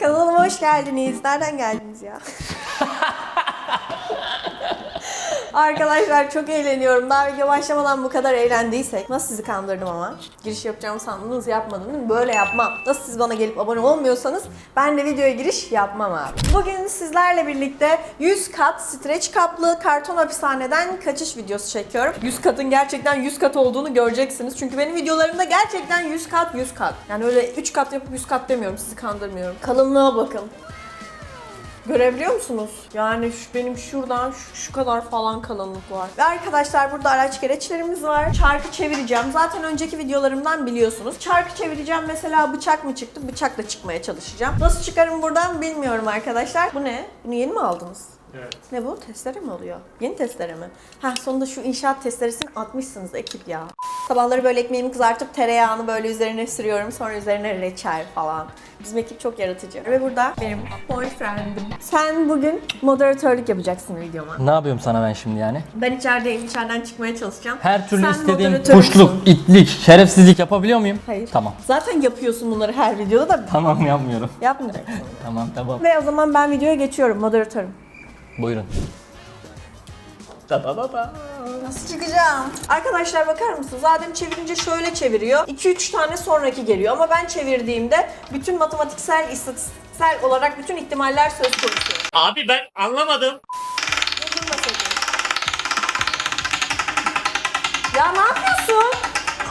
Kanalıma hoş geldiniz. Nereden geldiniz ya? Arkadaşlar çok eğleniyorum. Daha video başlamadan bu kadar eğlendiysek nasıl sizi kandırdım ama? Giriş yapacağımı sandınız yapmadım değil mi? Böyle yapmam. Nasıl siz bana gelip abone olmuyorsanız ben de videoya giriş yapmam abi. Bugün sizlerle birlikte 100 kat streç kaplı karton hapishaneden kaçış videosu çekiyorum. 100 katın gerçekten 100 kat olduğunu göreceksiniz. Çünkü benim videolarımda gerçekten 100 kat 100 kat. Yani öyle 3 kat yapıp 100 kat demiyorum sizi kandırmıyorum. Kalınlığa bakın. Görebiliyor musunuz? Yani şu, benim şuradan şu, şu kadar falan kalınlık var. Ve arkadaşlar burada araç gereçlerimiz var. Çarkı çevireceğim. Zaten önceki videolarımdan biliyorsunuz. Çarkı çevireceğim mesela bıçak mı çıktı? Bıçakla çıkmaya çalışacağım. Nasıl çıkarım buradan bilmiyorum arkadaşlar. Bu ne? Bunu yeni mi aldınız? Evet. Ne bu? Testere mi oluyor? Yeni testere mi? Ha sonunda şu inşaat testeresini atmışsınız ekip ya. Sabahları böyle ekmeğimi kızartıp tereyağını böyle üzerine sürüyorum. Sonra üzerine reçel falan. Bizim ekip çok yaratıcı. Ve burada benim boyfriendim. Sen bugün moderatörlük yapacaksın videoma. Ne yapıyorum sana ben şimdi yani? Ben içerideyim, içeriden çıkmaya çalışacağım. Her türlü Sen istediğim moderatörümsün. kuşluk, itlik, şerefsizlik yapabiliyor muyum? Hayır. Tamam. Zaten yapıyorsun bunları her videoda da Tamam yapmıyorum. yapmayacaksın. Tamam tamam. Ve o zaman ben videoya geçiyorum, moderatörüm. Buyurun. Da da da da. Nasıl çıkacağım? Arkadaşlar bakar mısınız? Adem çevirince şöyle çeviriyor. 2-3 tane sonraki geliyor ama ben çevirdiğimde bütün matematiksel, istatistiksel olarak bütün ihtimaller söz konusu. Abi ben anlamadım. Durdurmasaydın. Ya ne yapıyorsun?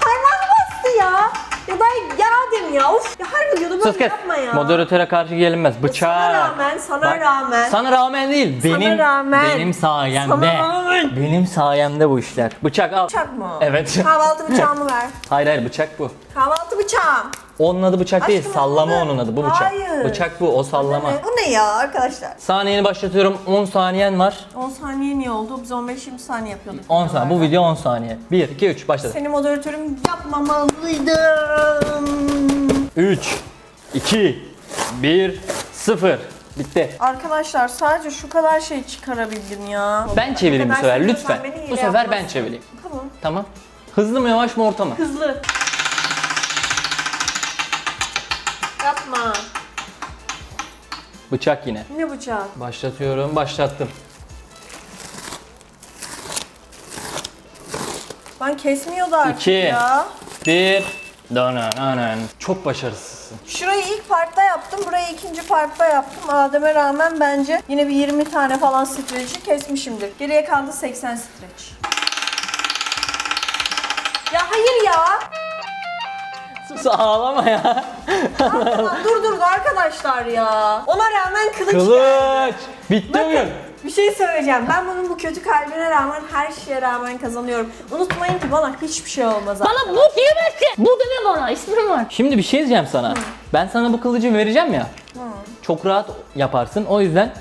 Parmağını bastı ya. Ya ya Adem ya of. Ya her videoda böyle Sus kes. yapma ya. Moderatöre karşı gelinmez. Bıçak. Sana rağmen, sana Bak, rağmen. Sana rağmen değil. Benim rağmen. benim sayemde. Sana rağmen. Benim sayemde bu işler. Bıçak al. Bıçak mı? Evet. Kahvaltı bıçağımı ver. Hayır hayır bıçak bu. Kahvaltı bıçağım. Onun adı bıçak değil. Aşkım, Sallama onun adı. Bu bıçak. Hayır. Bıçak bu. O sallama. Bu ne ya arkadaşlar? Saniyeni başlatıyorum. 10 saniyen var. 10 saniye niye oldu? Biz 15-20 saniye yapıyorduk. 10 saniye. Bu video 10 saniye. 1, 2, 3 başladı. Seni moderatörüm yapmamalıydım. 3, 2, 1, 0. Bitti. Arkadaşlar sadece şu kadar şey çıkarabildim ya. Ben çevireyim bu kadar sefer seviyorsan lütfen. beni hile Bu sefer ben yapmazsın. çevireyim. Tamam. Tamam. Hızlı mı yavaş mı orta mı? Hızlı. Yapma. Bıçak yine. Ne bıçak? Başlatıyorum. Başlattım. Ben kesmiyordu artık İki. ya. 1, dönen Çok başarısızsın. Şurayı ilk partta yaptım, burayı ikinci partta yaptım. Adem'e rağmen bence yine bir 20 tane falan streç'i kesmişimdir. Geriye kaldı 80 streç. Ya hayır ya. Ağlama ya. Tamam, dur dur arkadaşlar ya. Ona rağmen kılıç. Kılıç. Bitti Bakın oyun. bir şey söyleyeceğim. Ben bunun bu kötü kalbine rağmen her şeye rağmen kazanıyorum. Unutmayın ki bana hiçbir şey olmaz. Bana bu diyemezsin. Bu deme bana ismim var. Şimdi bir şey diyeceğim sana. Ben sana bu kılıcı vereceğim ya. Çok rahat yaparsın. O yüzden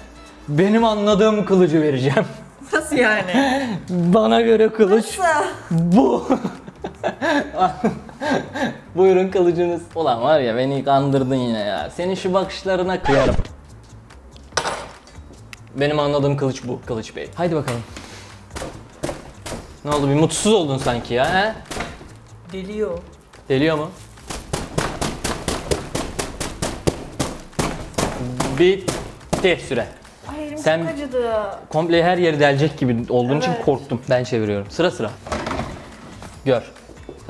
benim anladığım kılıcı vereceğim. Nasıl yani? Bana göre kılıç Nasıl? bu. Buyurun kılıcınız. Ulan var ya beni kandırdın yine ya. Senin şu bakışlarına kıyarım. Benim anladığım kılıç bu Kılıç Bey. Haydi bakalım. Ne oldu bir mutsuz oldun sanki ya he? Deliyor. Deliyor mu? Bitti süre. Ay elim Sen- çok acıdı. Komple her yeri delecek gibi olduğun için Evet. korktum. Ben çeviriyorum. Sıra sıra. Gör.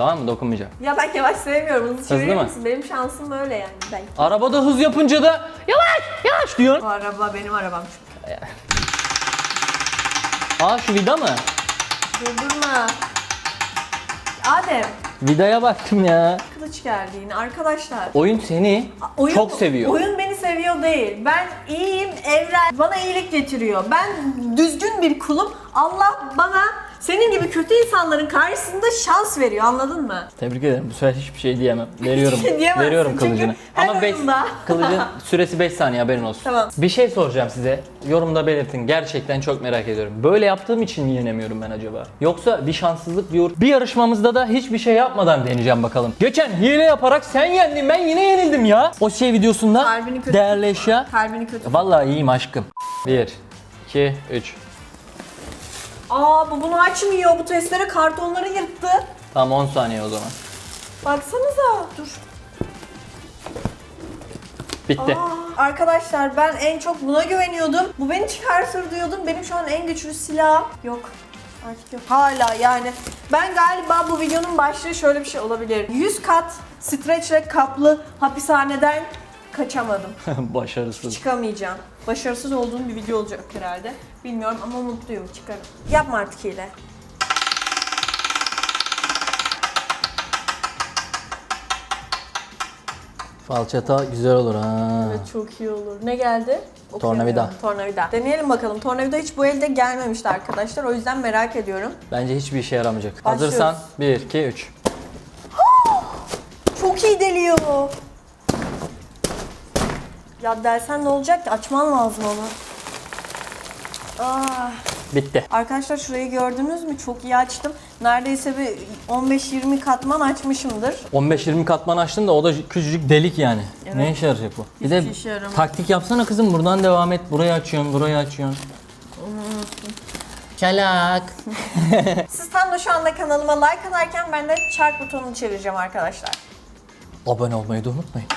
Tamam mı? Dokunmayacağım. Ya ben yavaş sevmiyorum. Hızlı çevirir mı? misin? Benim şansım öyle yani. Ben. Arabada hız yapınca da yavaş yavaş diyorsun. Araba benim arabam. Aa şu vida mı? Durdurma. Adem. Vidaya baktım ya. Kılıç geldi yine. Arkadaşlar. Oyun seni Oyun, çok seviyor. Oyun beni seviyor değil. Ben iyiyim, evren bana iyilik getiriyor. Ben düzgün bir kulum. Allah bana senin gibi kötü insanların karşısında şans veriyor anladın mı? Tebrik ederim. Bu sefer hiçbir şey diyemem. Veriyorum. şey diyemezsin Veriyorum çünkü kılıcını. her Ama beş, oyunda- kılıcın süresi 5 saniye haberin olsun. Tamam. Bir şey soracağım size. Yorumda belirtin. Gerçekten çok merak ediyorum. Böyle yaptığım için mi yenemiyorum ben acaba? Yoksa bir şanssızlık diyor. Bir yarışmamızda da hiçbir şey yapmadan deneyeceğim bakalım. Geçen hile yaparak sen yendin ben yine yenildim ya. O şey videosunda Kalbini kötü değerli eşya. Kalbini kötü. Vallahi iyiyim aşkım. 1, 2, 3. Aa bu bunu açmıyor. Bu testere kartonları yırttı. Tamam 10 saniye o zaman. Baksanıza. Dur. Bitti. Aa, arkadaşlar ben en çok buna güveniyordum. Bu beni çıkartır diyordum. Benim şu an en güçlü silahım yok. Artık yok. Hala yani. Ben galiba bu videonun başlığı şöyle bir şey olabilir. 100 kat streçle kaplı hapishaneden kaçamadım. Başarısız. Çıkamayacağım. Başarısız olduğum bir video olacak herhalde. Bilmiyorum ama mutluyum çıkarım. Yapma artık hile. Falçata güzel olur ha. Evet çok iyi olur. Ne geldi? Tornavida. Tornavida. Deneyelim bakalım. Tornavida hiç bu elde gelmemişti arkadaşlar. O yüzden merak ediyorum. Bence hiçbir işe yaramayacak. Başlıyoruz. Hazırsan 1, 2, 3. Çok iyi deliyor. Ya dersen ne olacak ki? Açman lazım onu. Ah. Bitti. Arkadaşlar şurayı gördünüz mü? Çok iyi açtım. Neredeyse bir 15-20 katman açmışımdır. 15-20 katman açtın da o da küçücük delik yani. Evet. Ne işe yarayacak bu? Bir Hiçbir de işe yaramaz. taktik yapsana kızım buradan devam et. Burayı açıyorsun, burayı açıyorsun. Çalak. Siz tam da şu anda kanalıma like atarken ben de çark butonunu çevireceğim arkadaşlar. Abone olmayı da unutmayın.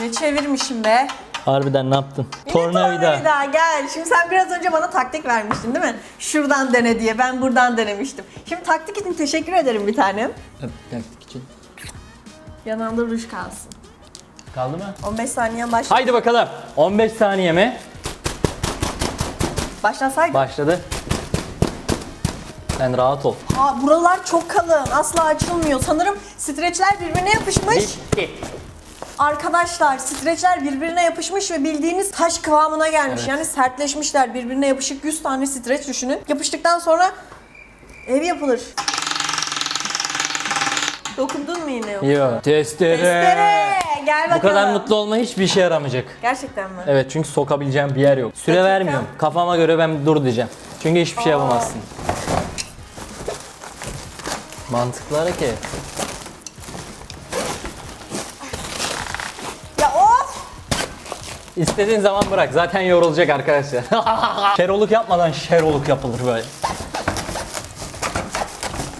Ne çevirmişim be? Harbiden ne yaptın? Yine Tornavida. tornavida gel. Şimdi sen biraz önce bana taktik vermiştin değil mi? Şuradan dene diye. Ben buradan denemiştim. Şimdi taktik için teşekkür ederim bir tanem. Öp, Taktik için. Yanağında ruj kalsın. Kaldı mı? 15 saniyen başla. Haydi bakalım. 15 saniye mi? Başlasaydı. Başladı. Sen rahat ol. Aa, buralar çok kalın. Asla açılmıyor. Sanırım streçler birbirine yapışmış. Bitti. Arkadaşlar streçler birbirine yapışmış ve bildiğiniz taş kıvamına gelmiş. Evet. Yani sertleşmişler. Birbirine yapışık 100 tane streç düşünün. Yapıştıktan sonra ev yapılır. Dokundun mu yine yoksa? Yo. Testere. Testere. Gel bakalım. Bu kadar mutlu olma hiçbir işe yaramayacak. Gerçekten mi? Evet çünkü sokabileceğim bir yer yok. Süre Dakika. vermiyorum. Kafama göre ben dur diyeceğim. Çünkü hiçbir şey Aa. yapamazsın. Mantıklı hareket. Ya of! İstediğin zaman bırak. Zaten yorulacak arkadaşlar. şeroluk yapmadan şeroluk yapılır böyle.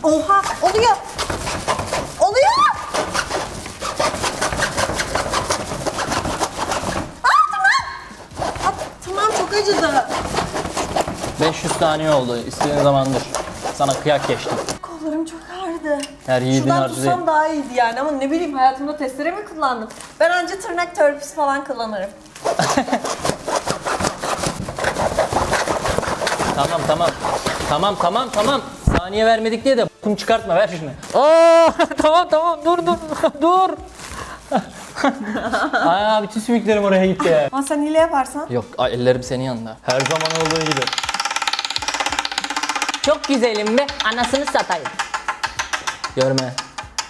Oha! Oluyor! Oluyor! Aa tamam! Aa, tamam çok acıdı. 500 saniye oldu. İstediğin zaman dur. Sana kıyak geçtim. Ağrıdı. Her yiğidin Şuradan harcı tutsam değil. daha iyiydi yani ama ne bileyim hayatımda testere mi kullandım? Ben anca tırnak törpüsü falan kullanırım. Tamam tamam. Tamam tamam tamam. Saniye vermedik diye de kum çıkartma ver şunu. Aa tamam tamam dur dur dur. Aa bütün sümüklerim oraya gitti. Ama sen hile yaparsan Yok ay, ellerim senin yanında. Her zaman olduğu gibi. Çok güzelim be. Anasını satayım. Görme.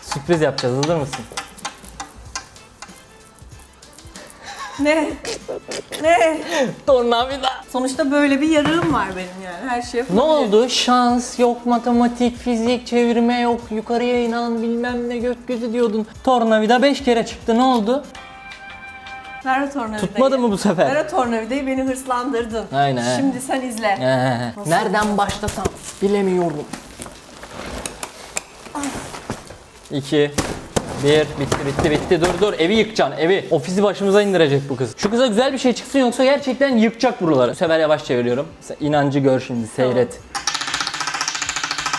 Sürpriz yapacağız. Hazır mısın? ne? ne? Tornavida. Sonuçta böyle bir yarığım var benim yani her şey Ne oldu? Şans yok, matematik, fizik, çevirme yok, yukarıya inan bilmem ne gökyüzü diyordun. Tornavida 5 kere çıktı. Ne oldu? Ver o tornavidayı. Tutmadı mı bu sefer? Ver o tornavidayı beni hırslandırdın. Aynen. Şimdi sen izle. Ee, nereden başlasam bilemiyorum. 2 1 bitti bitti bitti dur dur evi yıkacaksın evi. Ofisi başımıza indirecek bu kız. Şu kıza güzel bir şey çıksın yoksa gerçekten yıkacak buraları. Bu sefer yavaş çeviriyorum. Sen inancı gör şimdi seyret.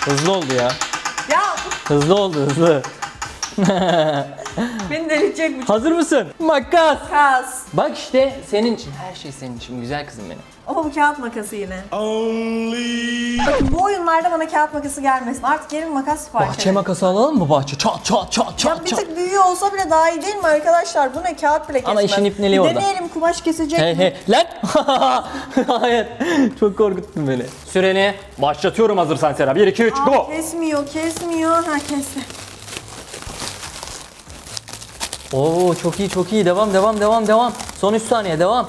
Hızlı oldu ya. Ya Hızlı oldu hızlı. beni delirtecek bu Hazır mısın? Makas. kas. Bak işte senin için her şey senin için güzel kızım benim. Ama bu kağıt makası yine. Bakın bu oyunlarda bana kağıt makası gelmesin. Artık gelin makas sipariş Bahçe edin. makası alalım mı bahçe? Çat çat çat Ya çat bir çat. tık büyüğü olsa bile daha iyi değil mi arkadaşlar? Bu ne kağıt bile kesmez. Ama işin ipneliği Bir orada. Deneyelim kumaş kesecek Hey mi? hey lan! Hayır. Çok korkuttun beni. Süreni başlatıyorum hazırsan Sera. 1 2 3 Aa, go. kesmiyor, kesmiyor. Ha kesti. Oo çok iyi çok iyi. Devam devam devam devam. Son 3 saniye devam.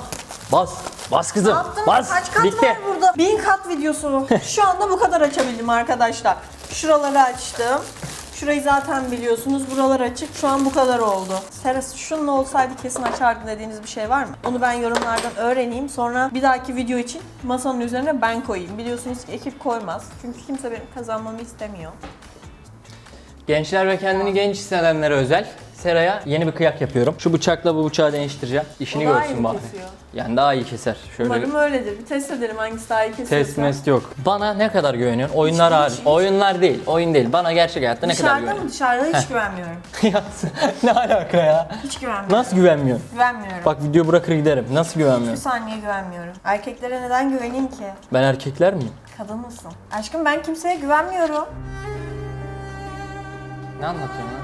Bas. Bas kızım. yaptım? Bas. Kaç kat Bitti. var burada? Bin kat videosu. Şu anda bu kadar açabildim arkadaşlar. Şuraları açtım. Şurayı zaten biliyorsunuz. Buralar açık. Şu an bu kadar oldu. Seras şunun olsaydı kesin açardın dediğiniz bir şey var mı? Onu ben yorumlardan öğreneyim. Sonra bir dahaki video için masanın üzerine ben koyayım. Biliyorsunuz ki ekip koymaz. Çünkü kimse benim kazanmamı istemiyor. Gençler ve kendini genç hissedenlere özel. Seraya yeni bir kıyak yapıyorum. Şu bıçakla bu bıçağı değiştireceğim. İşini O daha iyi görsün mi bari. kesiyor? Yani daha iyi keser. Şöyle Umarım öyledir. Bir test edelim hangisi daha iyi kesiyorsa. test mest yok. Bana ne kadar güveniyorsun? Oyunlar hariç. hiç. Oyunlar değil. Oyun değil. Bana gerçek hayatta ne kadar Dışarıda mı güveniyorsun? dışarıda hiç güvenmiyorum. Ya ne alaka ya? Hiç güvenmiyorum. Nasıl güvenmiyorsun? Güvenmiyorum. Bak video bırakır giderim. Nasıl Bir güvenmiyorsun? saniye güvenmiyorum. Erkeklere neden güveneyim ki? Ben erkekler miyim? Kadın mısın? Aşkım ben kimseye güvenmiyorum. Ne anlatıyorsun lan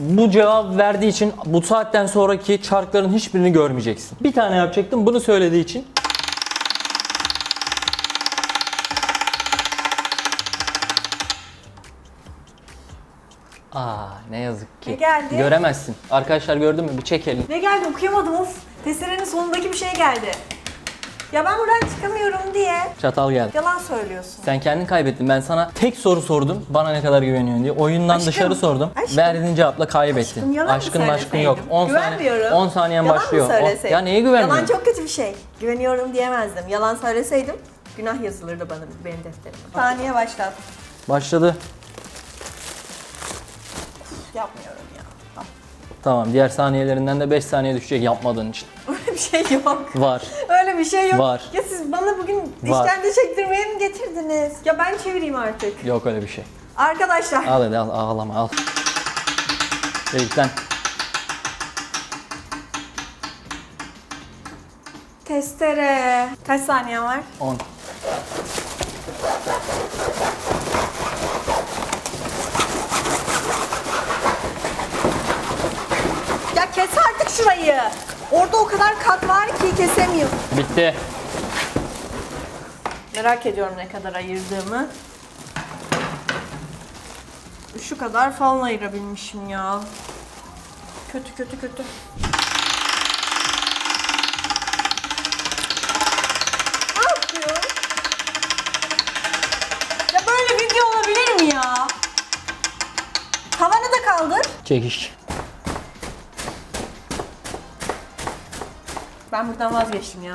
Bu cevap verdiği için bu saatten sonraki çarkların hiçbirini görmeyeceksin. Bir tane yapacaktım bunu söylediği için. Aa ne yazık ki. Ne geldi? Göremezsin. Arkadaşlar gördün mü? Bir çek elini. Ne geldi okuyamadım of. Testerenin sonundaki bir şey geldi. Ya ben buradan çıkamıyorum diye Çatal geldi. yalan söylüyorsun. Sen kendin kaybettin. Ben sana tek soru sordum. Bana ne kadar güveniyorsun diye. Oyundan Aşkım, dışarı sordum. aşkım. Verdiğin cevapla kaybettin. Aşkım, yalan mı Aşkın maşkın yok. 10 saniye Güvenmiyorum. 10 saniyen Yalan başlıyor. mı O- söyleseydim? ya neye güvenmiyorsun? Yalan çok kötü bir şey. Güveniyorum diyemezdim. Yalan söyleseydim günah yazılırdı bana benim defterime. Saniye başlat. Başladı. Yapmıyorum ya. Tamam. Diğer saniyelerinden de 5 saniye düşecek yapmadığın için. Öyle bir şey yok. Var. Bir şey yok. Var. Ya siz bana bugün Var. işkence çektirmeye mi getirdiniz? Ya ben çevireyim artık. Yok öyle bir şey. Arkadaşlar. Al hadi al ağlama al. Delikten. Testere. Kaç saniye var? 10. Ya kes artık şurayı. Orada o kadar kat var ki kesemiyorum. Bitti. Merak ediyorum ne kadar ayırdığımı. Şu kadar falan ayırabilmişim ya. Kötü kötü kötü. Ne yapıyor? Ya böyle video olabilir mi ya? Tavanı da kaldır. Çekiş. Ben buradan vazgeçtim ya.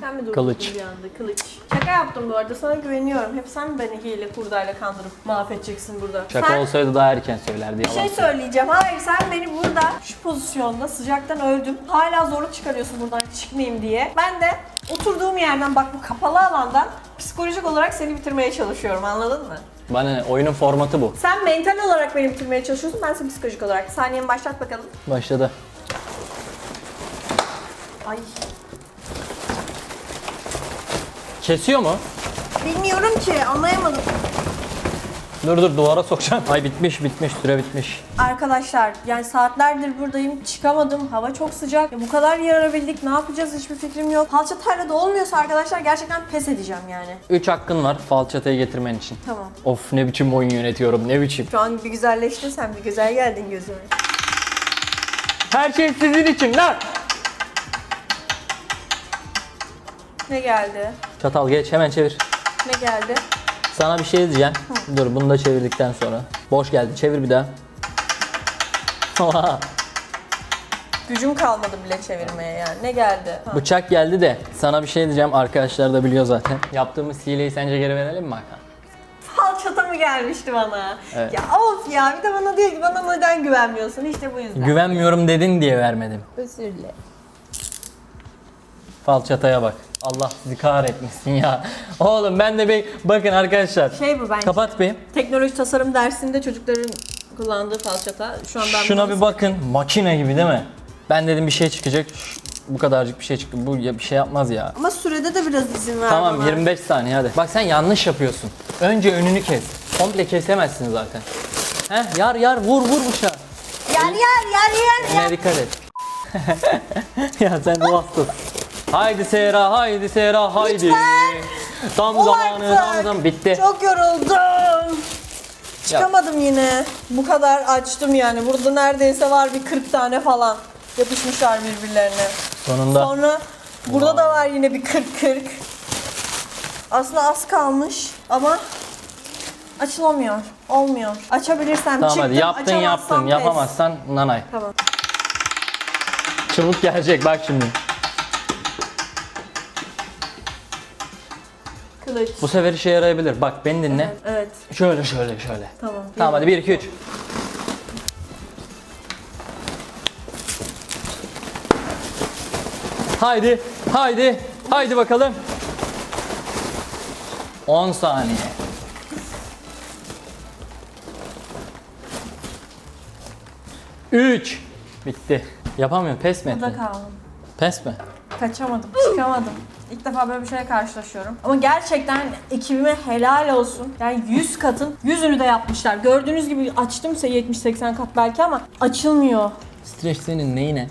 Sen mi durdun Kılıç. bir anda? Kılıç. Şaka yaptım bu arada. Sana güveniyorum. Hep sen beni hile kurdayla kandırıp mahvedeceksin burada? Şaka sen, olsaydı daha erken söylerdi Bir yalan. şey söyleyeceğim. Hayır sen beni burada şu pozisyonda sıcaktan öldüm. Hala zorluk çıkarıyorsun buradan çıkmayayım diye. Ben de oturduğum yerden bak bu kapalı alandan psikolojik olarak seni bitirmeye çalışıyorum anladın mı? Bana ne? Oyunun formatı bu. Sen mental olarak beni bitirmeye çalışıyorsun, ben seni psikolojik olarak. Saniyemi başlat bakalım. Başladı. Ay. Kesiyor mu? Bilmiyorum ki, anlayamadım. Dur dur duvara sokacağım. Ay bitmiş bitmiş süre bitmiş. Arkadaşlar, yani saatlerdir buradayım, çıkamadım. Hava çok sıcak. Ya bu kadar yarabildik, ne yapacağız hiçbir fikrim yok. Falçatayla da olmuyorsa arkadaşlar gerçekten pes edeceğim yani. 3 hakkın var falçatayı getirmen için. Tamam. Of ne biçim oyun yönetiyorum ne biçim. Şu an bir güzelleştin sen, bir güzel geldin gözüme. Her şey sizin için lan. Ne geldi? Çatal geç hemen çevir. Ne geldi? Sana bir şey diyeceğim. Dur bunu da çevirdikten sonra. Boş geldi çevir bir daha. Gücüm kalmadı bile çevirmeye yani. Ne geldi? Ha. Bıçak geldi de sana bir şey diyeceğim arkadaşlar da biliyor zaten. Yaptığımız hileyi sence geri verelim mi Hakan? Falçata mı gelmişti bana? Evet. Ya of ya bir de bana diyor ki bana neden güvenmiyorsun? İşte bu yüzden. Güvenmiyorum dedin diye vermedim. Özür dilerim. Falçataya bak. Allah sizi kahretmesin ya. Oğlum ben de bir bakın arkadaşlar. Şey bu bence. Kapat bir. Teknoloji tasarım dersinde çocukların kullandığı falçata. Şu an ben Şuna bunu- bir bakın. Makine gibi değil mi? Ben dedim bir şey çıkacak. Bu kadarcık bir şey çıktı. Bu ya bir şey yapmaz ya. Ama sürede de biraz izin ver Tamam bana. 25 saniye hadi. Bak sen yanlış yapıyorsun. Önce önünü kes. Komple kesemezsin zaten. Heh yar yar vur vur bıçağı. Yer yer yer yer yer. dikkat et. ya sen bu hastasın. Haydi Sera, haydi Sera, haydi. Lütfen. Tam zamanı, tam artık. zaman. Bitti. Çok yoruldum. Çıkamadım yine. Bu kadar açtım yani. Burada neredeyse var bir 40 tane falan. Yapışmışlar birbirlerine. Sonunda. Sonra burada da var yine bir 40-40. Aslında az kalmış ama açılamıyor. Olmuyor. Açabilirsem Tamam çıktım, hadi yaptın açamazsam yaptın. pes. Yapamazsan nanay. Tamam. Çubuk gelecek bak şimdi. Kılıç. Bu sefer işe yarayabilir. Bak beni dinle. Evet. Şöyle şöyle şöyle. Tamam. Tamam hadi 1 2 3. Haydi, haydi, haydi bakalım. 10 saniye. Üç. Bitti. Yapamıyorum. Pes mi Burada ettin? kaldım. Pes mi? Kaçamadım, çıkamadım. İlk defa böyle bir şeyle karşılaşıyorum. Ama gerçekten ekibime helal olsun. Yani 100 katın 100'ünü de yapmışlar. Gördüğünüz gibi açtımsa 70-80 kat belki ama açılmıyor. Stres senin neyine?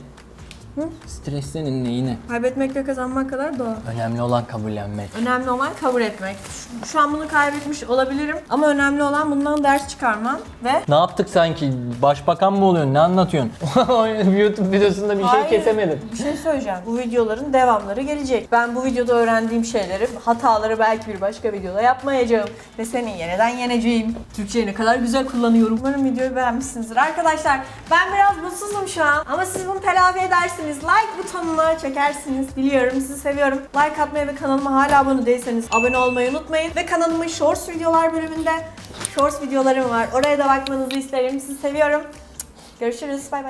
Stres senin neyine? Kaybetmek ve kazanmak kadar doğal. Önemli olan kabullenmek. Önemli olan kabul etmek. Şu- Şu an bunu kaybetmiş olabilirim ama önemli olan bundan ders çıkarmam ve Ne yaptık sanki? Başbakan mı oluyorsun? Ne anlatıyorsun? YouTube videosunda bir şey Hayır. kesemedim. Bir şey söyleyeceğim. Bu videoların devamları gelecek. Ben bu videoda öğrendiğim şeyleri, hataları belki bir başka videoda yapmayacağım. Ve seni yeniden yeneceğim. Türkçeyi ne kadar güzel kullanıyorum. Umarım videoyu beğenmişsinizdir. Arkadaşlar ben biraz mutsuzum şu an. Ama siz bunu telafi edersiniz. Like butonuna çekersiniz. Biliyorum sizi seviyorum. Like atmayı ve kanalıma hala abone değilseniz abone olmayı unutmayın. Ve kanalımın Shorts videolar bölümünde Shorts videolarım var. Oraya da bakmanızı isterim. Sizi seviyorum. Görüşürüz. Bay bay.